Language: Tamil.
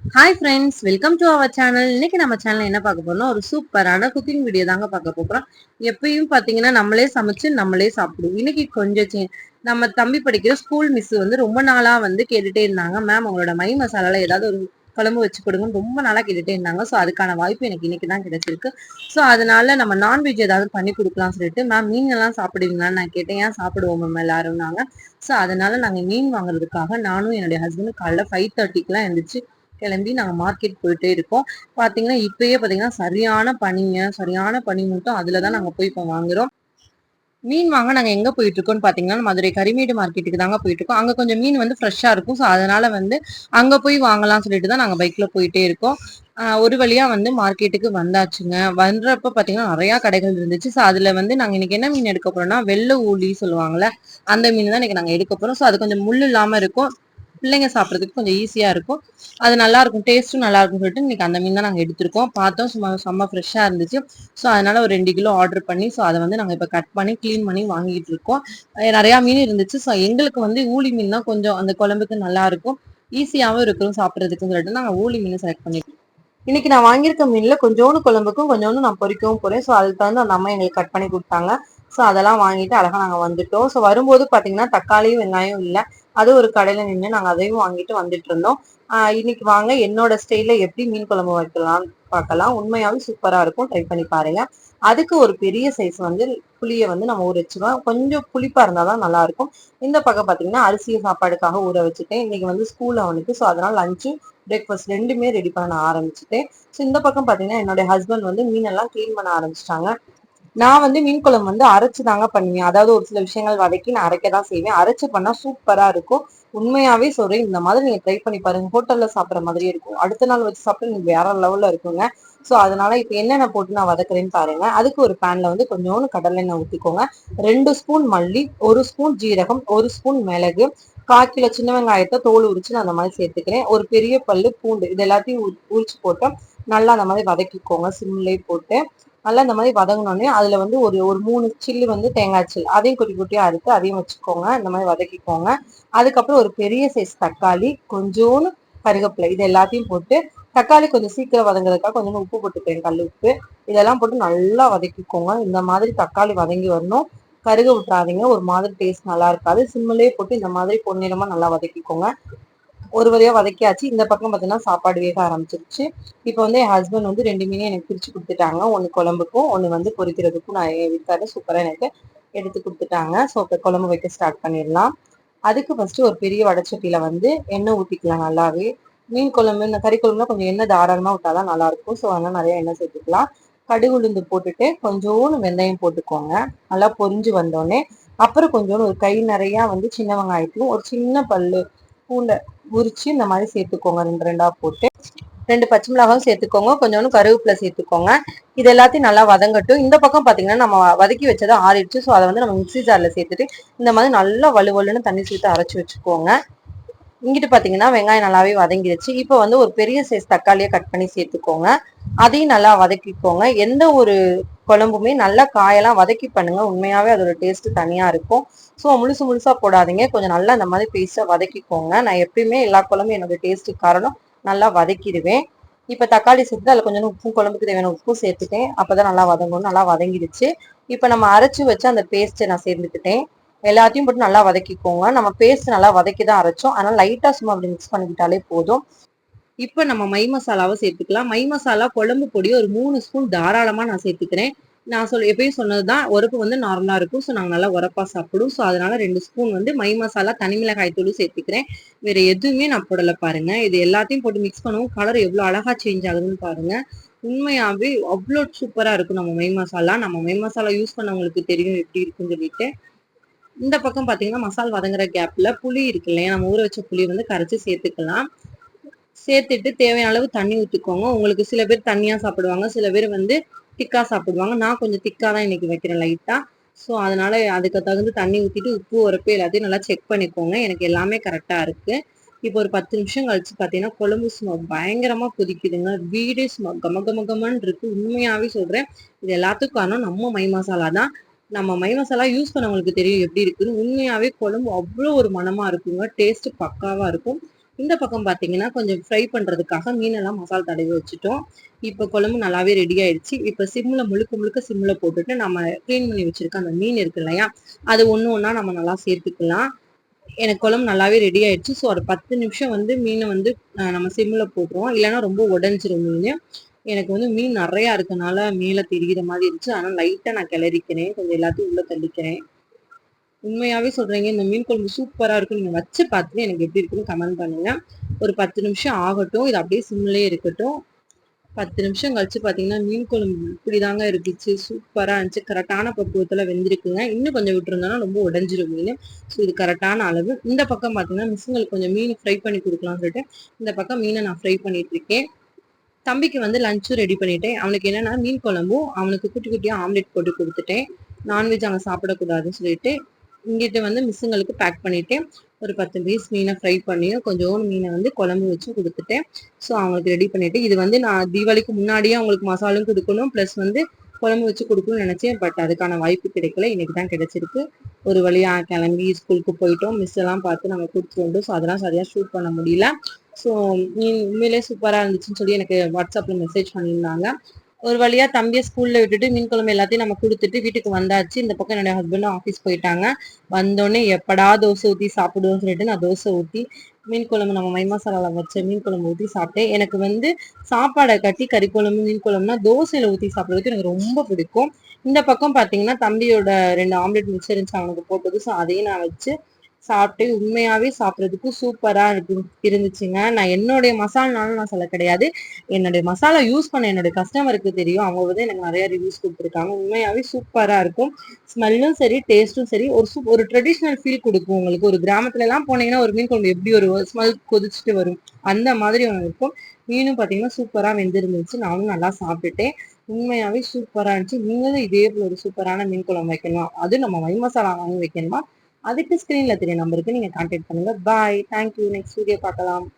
Hi friends welcome to our channel இன்னைக்கு நம்ம சேனல் என்ன பார்க்க போறோம்னா ஒரு சூப்பரான குக்கிங் வீடியோ தாங்க பார்க்க போறோம். எப்பயும் பார்த்தீங்கன்னா நம்மளே சமைச்சு நம்மளே சாப்பிடுவோம். இன்னைக்கு கொஞ்சம் நம்ம தம்பி படிக்கிற ஸ்கூல் மிஸ் வந்து ரொம்ப நாளா வந்து கேட்டுட்டே இருந்தாங்க. மேம் அவங்களோட மை மசாலால ஏதாவது ஒரு குழம்பு வச்சு கொடுங்கன்னு ரொம்ப நாளா கேட்டுட்டே இருந்தாங்க. ஸோ அதுக்கான வாய்ப்பு எனக்கு இன்னைக்கு தான் கிடைச்சிருக்கு. ஸோ அதனால நம்ம நான்வெஜ் ஏதாவது பண்ணி கொடுக்கலாம் சொல்லிட்டு மேம் மீன் எல்லாம் சாப்பிடுவீங்களான்னு நான் கேட்டேன். ஏன் சாப்பிடுவோம் மேம் எல்லாரும்னாங்க ஸோ அதனால நாங்கள் மீன் வாங்குறதுக்காக நானும் என்னுடைய ஹஸ்பண்டும் காலைல ஃபைவ் தேர்ட்டிக்கெலாம் எழுந்திரிச்சு கிளம்பி நாங்கள் மார்க்கெட் போயிட்டே இருக்கோம். பார்த்தீங்கன்னா இப்பயே பார்த்தீங்கன்னா சரியான பனிங்க. சரியான பனி மட்டும் அதில் தான் நாங்கள் போய் இப்போ வாங்குறோம். மீன் வாங்க நாங்கள் எங்கே போயிட்டு இருக்கோம்னு பார்த்தீங்கன்னா மதுரை கரிமேடு மார்க்கெட்டுக்கு தாங்க போயிட்டு இருக்கோம் அங்கே கொஞ்சம் மீன் வந்து ஃப்ரெஷ்ஷாக இருக்கும். ஸோ அதனால வந்து அங்கே போய் வாங்கலாம் சொல்லிட்டு தான் நாங்கள் பைக்கில் போயிட்டே இருக்கோம். ஒரு வழியா வந்து மார்க்கெட்டுக்கு வந்தாச்சுங்க. வந்தப்ப பார்த்தீங்கன்னா நிறையா கடைகள் இருந்துச்சு. ஸோ அதில் வந்து நாங்கள் இன்னைக்கு என்ன மீன் எடுக்க போறோம்னா வெள்ளை ஊலி சொல்லுவாங்கள்ல அந்த மீன் தான் இன்னைக்கு நாங்கள் எடுக்க போகிறோம் ஸோ அது கொஞ்சம் முள் இல்லாமல் இருக்கும். பிள்ளைங்க சாப்பிட்றதுக்கு கொஞ்சம் ஈஸியாக இருக்கும். அது நல்லா இருக்கும் டேஸ்ட்டும் நல்லா இருக்கும் சொல்லிட்டு இன்னைக்கு அந்த மீன் தான் நாங்கள் எடுத்திருக்கோம். பார்த்தோம். சும்மா செம்ம ஃப்ரெஷ்ஷாக இருந்துச்சு. ஸோ அதனால ஒரு ரெண்டு கிலோ ஆர்டர் பண்ணி ஸோ அதை வந்து நாங்கள் இப்போ கட் பண்ணி க்ளீன் பண்ணி வாங்கிட்டு இருக்கோம். நிறையா மீன் இருந்துச்சு. ஸோ எங்களுக்கு வந்து ஊளி மீன் தான் கொஞ்சம் அந்த குழம்புக்கு நல்லா இருக்கும் ஈஸியாகவும் இருக்கும் சாப்பிட்றதுக்குன்னு சொல்லிட்டு நாங்கள் ஊளி மீன் செலக்ட் பண்ணிட்டோம். இன்னைக்கு நான் வாங்கியிருக்க மீன்ல கொஞ்சோண்டு குழம்புக்கும் கொஞ்சோண்டு நான் பொரிக்கவும் போறேன். ஸோ அதுக்கு தகுந்த அந்த அம்மா எங்களுக்கு கட் பண்ணி கொடுத்தாங்க. ஸோ அதெல்லாம் வாங்கிட்டு அழகாக நாங்கள் வந்துட்டோம். ஸோ வரும்போது பார்த்தீங்கன்னா தக்காளியும் வெங்காயம் இல்லை. அது ஒரு கடையில நின்று நாங்கள் அதையும் வாங்கிட்டு வந்துட்டு இருந்தோம். இன்னைக்கு வாங்க என்னோட ஸ்டைல எப்படி மீன் குழம்பு வைக்கலாம்னு பார்க்கலாம். உண்மையாவே சூப்பரா இருக்கும். ட்ரை பண்ணி பாருங்க. அதுக்கு ஒரு பெரிய சைஸ் வந்து புளியை வந்து நம்ம ஊற வச்சுக்கலாம் கொஞ்சம் புளிப்பா இருந்தாதான் நல்லா இருக்கும். இந்த பக்கம் பாத்தீங்கன்னா அரிசியை சாப்பாடுக்காக ஊற வச்சுட்டேன். இன்னைக்கு வந்து ஸ்கூல் அவனுக்கு ஸோ அதனால லஞ்சு பிரேக்ஃபாஸ்ட் ரெண்டுமே ரெடி பண்ண ஆரம்பிச்சுட்டேன். ஸோ இந்த பக்கம் பாத்தீங்கன்னா என்னோட ஹஸ்பண்ட் வந்து மீனெல்லாம் க்ளீன் பண்ண ஆரம்பிச்சிட்டாங்க. நான் வந்து மீன் குழம்பு வந்து அரைச்சு தாங்க பண்ணுவேன். அதாவது ஒரு சில விஷயங்கள் வதக்கி நான் அரைக்க தான் செய்வேன். அரைச்சு பண்ணா சூப்பரா இருக்கும். உண்மையாவே சொல்றேன் இந்த மாதிரி நீங்க ட்ரை பண்ணி பாருங்க. ஹோட்டல்ல சாப்பிட்ற மாதிரியே இருக்கும். அடுத்த நாள் வச்சு சாப்பிட்டு நீங்க வேற லெவல்ல இருக்குங்க. ஸோ அதனால இப்போ என்னென்ன போட்டு நான் வதக்குறேன்னு பாருங்க. அதுக்கு ஒரு பேன்ல வந்து கொஞ்சோண்டு கடலெண்ணெய் ஊற்றிக்கோங்க ரெண்டு ஸ்பூன் மல்லி ஒரு ஸ்பூன் ஜீரகம் ஒரு ஸ்பூன் மிளகு கால் கிலோ சின்ன வெங்காயத்தை தோல் உரிச்சு நான் அந்த மாதிரி சேர்த்துக்கிறேன். ஒரு பெரிய பல்லு பூண்டு இது எல்லாத்தையும் உரிச்சு போட்டு நல்லா அந்த மாதிரி வதக்கிக்கோங்க. சிம்லேயே போட்டு. நல்லா இந்த மாதிரி வதங்கினோடனே அதுல வந்து ஒரு ஒரு மூணு சில்லு வந்து தேங்காய் சில் அதையும் குட்டி குட்டியாக அறுத்து அதையும் வச்சுக்கோங்க. இந்த மாதிரி வதக்கிக்கோங்க. அதுக்கப்புறம் ஒரு பெரிய சைஸ் தக்காளி கொஞ்சோன்னு கருகப்பிலை இது எல்லாத்தையும் போட்டு தக்காளி கொஞ்சம் சீக்கிரம் வதங்குறதுக்காக கொஞ்சம் உப்பு போட்டுக்கிறேன். கல் உப்பு. இதெல்லாம் போட்டு நல்லா வதக்கிக்கோங்க. இந்த மாதிரி தக்காளி வதங்கி வரணும். கருக விட்டுறாதீங்க. ஒரு மாதிரி டேஸ்ட் நல்லா இருக்காது. சிம்மிலே போட்டு இந்த மாதிரி பொன்னிறமா நல்லா வதக்கிக்கோங்க. ஒரு வரையாக வதக்கியாச்சு. இந்த பக்கம் பார்த்தீங்கன்னா சாப்பாடு வேக ஆரம்பிச்சிருச்சு. இப்போ வந்து என் ஹஸ்பண்ட் வந்து ரெண்டு மீனையும் எனக்கு பிரித்து கொடுத்துட்டாங்க. ஒன்று குழம்புக்கும் ஒன்று வந்து பொரிக்கிறதுக்கும் நான் என் வீட்டுக்காரர் சூப்பராக எனக்கு எடுத்து கொடுத்துட்டாங்க. ஸோ இப்போ குழம்பு வைக்க ஸ்டார்ட் பண்ணிடலாம். அதுக்கு ஃபஸ்ட்டு ஒரு பெரிய வடச்சட்டியில் வந்து எண்ணெய் ஊற்றிக்கலாம் நல்லாவே. மீன் குழம்பு இந்த கறி குழம்புல கொஞ்சம் எண்ணெய் தாராளமாக விட்டாதான் நல்லாயிருக்கும். ஸோ அதனால் நிறைய எண்ணெய் சேர்த்துக்கலாம். கடுகு உளுந்து போட்டுட்டு கொஞ்சோண்டு வெந்தயம் போட்டுக்கோங்க. நல்லா பொரிஞ்சு வந்தோடனே அப்புறம் கொஞ்சோண்டு ஒரு கை நிறையா வந்து சின்ன வெங்காயத்தையும் ஒரு சின்ன பல்லு பூண்டை உரிச்சு இந்த மாதிரி சேர்த்துக்கோங்க. ரெண்டு ரெண்டா போட்டு ரெண்டு பச்சை மிளகாவும் சேர்த்துக்கோங்க. கொஞ்சோண்டு கருவேப்பிலை சேர்த்துக்கோங்க. இது எல்லாத்தையும் நல்லா வதங்கட்டும். இந்த பக்கம் பார்த்தீங்கன்னா நம்ம வதக்கி வச்சதை ஆறிடுச்சு. ஸோ அதை வந்து நம்ம மிக்ஸி ஜாரில் சேர்த்துட்டு இந்த மாதிரி நல்லா வலுவலுன்னு தண்ணி சேர்த்து அரைச்சி வச்சுக்கோங்க. இங்கிட்டு பாத்தீங்கன்னா வெங்காயம் நல்லாவே வதங்கிடுச்சு இப்போ வந்து ஒரு பெரிய சைஸ் தக்காளியை கட் பண்ணி சேர்த்துக்கோங்க. அதையும் நல்லா வதக்கிக்கோங்க. எந்த ஒரு குழம்புமே நல்லா காயெல்லாம் வதக்கி பண்ணுங்க. உண்மையாவே அதோட டேஸ்ட் தனியா இருக்கும். ஸோ முழுசு முழுசா போடாதீங்க. கொஞ்சம் நல்லா இந்த மாதிரி பேஸ்டா வதக்கிக்கோங்க. நான் எப்பயுமே எல்லா குழம்பும் என்னோட டேஸ்ட்டு காரணம் நல்லா வதக்கிடுவேன். இப்போ தக்காளி சேர்த்து அதில் கொஞ்சம் உப்பு குழம்புக்கு தேவையான உப்பு சேர்த்துட்டேன். அப்பதான் நல்லா வதங்கணும். நல்லா வதங்கிடுச்சு. இப்போ நம்ம அரைச்சு வச்சு அந்த பேஸ்ட்டை நான் சேர்ந்துக்கிட்டேன். எல்லாத்தையும் போட்டு நல்லா வதக்கிக்கோங்க. நம்ம பேஸ்ட் நல்லா வதக்கி தான் அரைச்சோம். அதனால லைட்டா சும்மா அப்படி மிக்ஸ் பண்ணிக்கிட்டாலே போதும். இப்போ நம்ம மை மசாலாவை சேர்த்துக்கலாம். மை மசாலா குழம்பு பொடி ஒரு மூணு ஸ்பூன் தாராளமா நான் சேர்த்துக்கிறேன். நான் சொல் எப்பயும் சொன்னதுதான் உரப்பு வந்து நார்மலா இருக்கும். ஸோ நாங்கள் நல்லா உரப்பா சாப்பிடும். ஸோ அதனால ரெண்டு ஸ்பூன் வந்து மை மசாலா தனி மிளகாய் தூள் சேர்த்துக்கிறேன். வேற எதுவுமே நான் போடல பாருங்க. இது எல்லாத்தையும் போட்டு மிக்ஸ் பண்ணவும் கலர் எவ்வளோ அழகா சேஞ்ச் ஆகுதுன்னு பாருங்க. உண்மையாவே அவ்வளோ சூப்பரா இருக்கும் நம்ம மை மசாலா. நம்ம மை மசாலா யூஸ் பண்ணவங்களுக்கு தெரியும் எப்படி இருக்குன்னு சொல்லிட்டு. இந்த பக்கம் பார்த்தீங்கன்னா மசால் வதங்குற கேப்ல புளி இருக்கு இல்லையா? நம்ம ஊற வச்ச புளி வந்து கரைச்சி சேர்த்துக்கலாம். சேர்த்துட்டு தேவையான அளவு தண்ணி ஊற்றிக்கோங்க உங்களுக்கு சில பேர் தண்ணியாக சாப்பிடுவாங்க சில பேர் வந்து திக்கா சாப்பிடுவாங்க. நான் கொஞ்சம் திக்காக தான் இன்னைக்கு வைக்கிறேன் லைட்டாக ஸோ அதனால அதுக்கு தகுந்த தண்ணி ஊற்றிட்டு உப்பு உரப்பு எல்லாத்தையும் நல்லா செக் பண்ணிக்கோங்க. எனக்கு எல்லாமே கரெக்டாக இருக்குது இப்போ ஒரு பத்து நிமிஷம் கழிச்சு பார்த்தீங்கன்னா குழம்பு சும்மா பயங்கரமாக கொதிக்குதுங்க. வீடே சும்மா கம கம கமன்னு இருக்கு. உண்மையாகவே சொல்கிறேன் இது எல்லாத்துக்கும் காரணம் நம்ம மை மசாலா தான். நம்ம மை மசாலா யூஸ் பண்ணவங்களுக்கு தெரியும் எப்படி இருக்குன்னு. உண்மையாவே குழம்பு அவ்வளோ ஒரு மனமா இருக்குங்க. டேஸ்ட் பக்காவா இருக்கும். இந்த பக்கம் பார்த்தீங்கன்னா கொஞ்சம் ஃப்ரை பண்ணுறதுக்காக மீனெல்லாம் மசாலா தடவி வச்சுட்டோம். இப்போ குழம்பு நல்லாவே ரெடி ஆயிடுச்சு. இப்போ சிம்மில் முழுக்க முழுக்க சிம்மில் போட்டுட்டு நம்ம க்ளீன் பண்ணி வச்சுருக்க அந்த மீன் இருக்கு இல்லையா? அது ஒன்று ஒன்றா நம்ம நல்லா சேர்த்துக்கலாம். எனக்கு குழம்பு நல்லாவே ரெடி ஆயிடுச்சு. ஸோ ஒரு பத்து நிமிஷம் வந்து மீனை வந்து நம்ம சிம்மில் போட்டுருவோம். இல்லைன்னா ரொம்ப உடஞ்சிரும் மீன். எனக்கு வந்து மீன் நிறையா இருக்கனால மேலே தெரிகிற மாதிரி இருந்துச்சு. ஆனால் லைட்டாக நான் கிளறிக்கிறேன். கொஞ்சம் எல்லாத்தையும் உள்ளே தள்ளிக்கிறேன். உண்மையாகவே சொல்கிறீங்க இந்த மீன் குழம்பு சூப்பராக இருக்கும். நீங்கள் வச்சு பார்த்துட்டு எனக்கு எப்படி இருக்குன்னு கமெண்ட் பண்ணுங்கள் ஒரு பத்து நிமிஷம் ஆகட்டும். இது அப்படியே சிம்லேயே இருக்கட்டும். பத்து நிமிஷம் கழிச்சு பார்த்தீங்கன்னா மீன் குழம்பு இப்படி தாங்க இருந்துச்சு சூப்பராக இருந்துச்சு. கரெக்டான பக்குவத்தில் வெந்திருக்குங்க. இன்னும் கொஞ்சம் விட்டுருந்தோன்னா ரொம்ப உடஞ்சிரும் மீன். ஸோ இது கரெக்டான அளவு. இந்த பக்கம் பார்த்தீங்கன்னா மிஸ்ஸுங்களுக்கு கொஞ்சம் மீன் ஃப்ரை பண்ணி கொடுக்கலாம்னு சொல்லிட்டு இந்த பக்கம் மீனை நான் ஃப்ரை பண்ணிட்டு இருக்கேன். தம்பிக்கு வந்து லஞ்சும் ரெடி பண்ணிட்டேன். அவனுக்கு என்னன்னா மீன் குழம்பும் அவனுக்கு குட்டி குட்டியாக ஆம்லெட் போட்டு கொடுத்துட்டேன். நான்வெஜ் அங்கே சாப்பிடக்கூடாதுன்னு சொல்லிட்டு இங்கிட்ட வந்து மிஸ்ஸுங்களுக்கு பேக் பண்ணிட்டேன். ஒரு பத்து பீஸ் மீனை ஃப்ரை பண்ணியும் கொஞ்சோண்டு மீனை வந்து குழம்பு வச்சு கொடுத்துட்டேன். ஸோ அவங்களுக்கு ரெடி பண்ணிட்டு இது வந்து நான் தீபாவளிக்கு முன்னாடியே அவங்களுக்கு மசாலும் கொடுக்கணும் ப்ளஸ் வந்து குழம்பு வச்சு கொடுக்கணும்னு நினச்சேன். பட் அதுக்கான வாய்ப்பு கிடைக்கல. இன்னைக்கு தான் கிடைச்சிருக்கு. ஒரு வழியாக கிளம்பி ஸ்கூலுக்கு போயிட்டோம். மிஸ் எல்லாம் பார்த்து நாங்கள் வந்தோம் ஸோ அதெல்லாம் சரியாக ஷூட் பண்ண முடியல. ஸோ உண்மையிலே சூப்பராக இருந்துச்சுன்னு சொல்லி எனக்கு வாட்ஸ்அப்பில் மெசேஜ் பண்ணியிருந்தாங்க. ஒரு வழியா தம்பியை ஸ்கூல்ல விட்டுட்டு மீன் குழம்பு எல்லாத்தையும் நம்ம கொடுத்துட்டு வீட்டுக்கு வந்தாச்சு. இந்த பக்கம் என்னுடைய ஹஸ்பண்டும் ஆஃபீஸ் போயிட்டாங்க. வந்தோடனே எப்படா தோசை ஊற்றி சாப்பிடுவோம்னு சொல்லிட்டு நான் தோசை ஊற்றி மீன் குழம்பு நம்ம மை மசாலாவில் வச்ச மீன் குழம்பு ஊற்றி சாப்பிட்டேன். எனக்கு வந்து சாப்பாடை கட்டி கறி குழம்பு மீன் குழம்புனா தோசையில ஊற்றி சாப்பிட்றதுக்கு எனக்கு ரொம்ப பிடிக்கும். இந்த பக்கம் பார்த்தீங்கன்னா தம்பியோட ரெண்டு ஆம்லெட் மிச்சம் இருந்துச்சு. அவனுக்கு போட்டது ஸோ அதையும் நான் வச்சு சாப்பிட்டு உண்மையாவே சாப்பிட்றதுக்கு சூப்பரா இருக்கு இருந்துச்சுங்க. நான் என்னுடைய மசாலானாலும் நான் சொல்ல கிடையாது. என்னுடைய மசாலா யூஸ் பண்ண என்னுடைய கஸ்டமருக்கு தெரியும். அவங்க வந்து எனக்கு நிறைய ரிவ்யூஸ் கொடுத்துருக்காங்க. உண்மையாவே சூப்பரா இருக்கும். ஸ்மெல்லும் சரி டேஸ்ட்டும் சரி ஒரு சூப் ஒரு ட்ரெடிஷ்னல் ஃபீல் கொடுக்கும் உங்களுக்கு. ஒரு கிராமத்துல எல்லாம் போனீங்கன்னா ஒரு மீன் குழம்பு எப்படி ஒரு ஸ்மெல் கொதிச்சுட்டு வரும்? அந்த மாதிரி ஒன்று இருக்கும். மீனும் பார்த்தீங்கன்னா சூப்பராக வெந்திருந்துச்சு. நானும் நல்லா சாப்பிட்டுட்டேன். உண்மையாவே சூப்பராக இருந்துச்சு. நீங்களும் இதே போல ஒரு சூப்பரான மீன் குழம்பு வைக்கணும்? அது நம்ம மை மசாலா வாங்கி வைக்கணுமா? அதுக்கு ஸ்க்ரீனில் தெரிய நம்பருக்கு நீங்கள் கான்டாக்ட் பண்ணுங்கள் பாய் தேங்க்யூ நெக்ஸ்ட் வீடியோ பார்க்கலாம்.